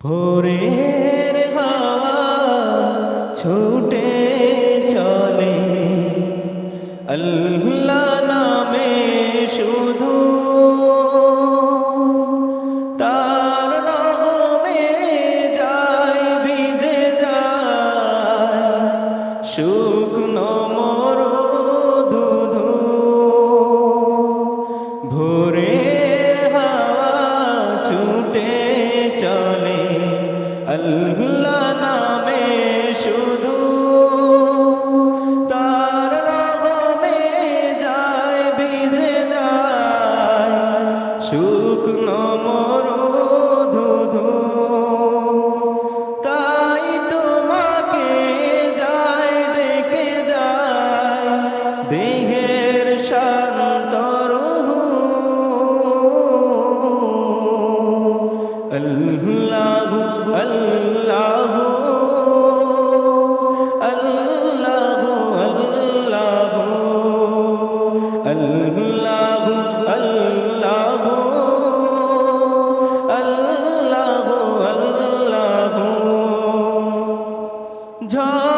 ভোরের হাওয়া ছুটে চলে। আল্লাহ নমরণ 먼저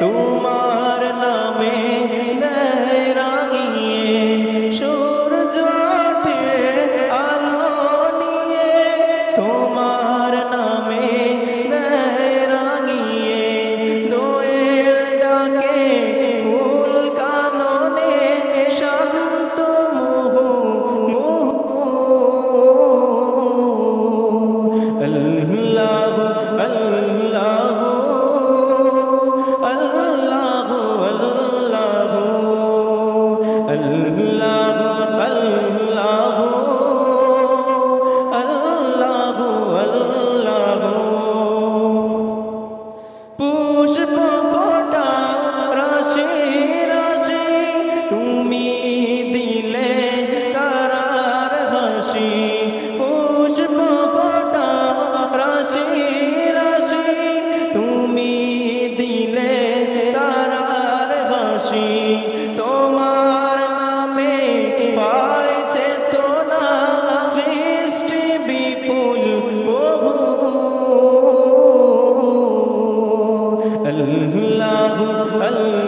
তোমার الله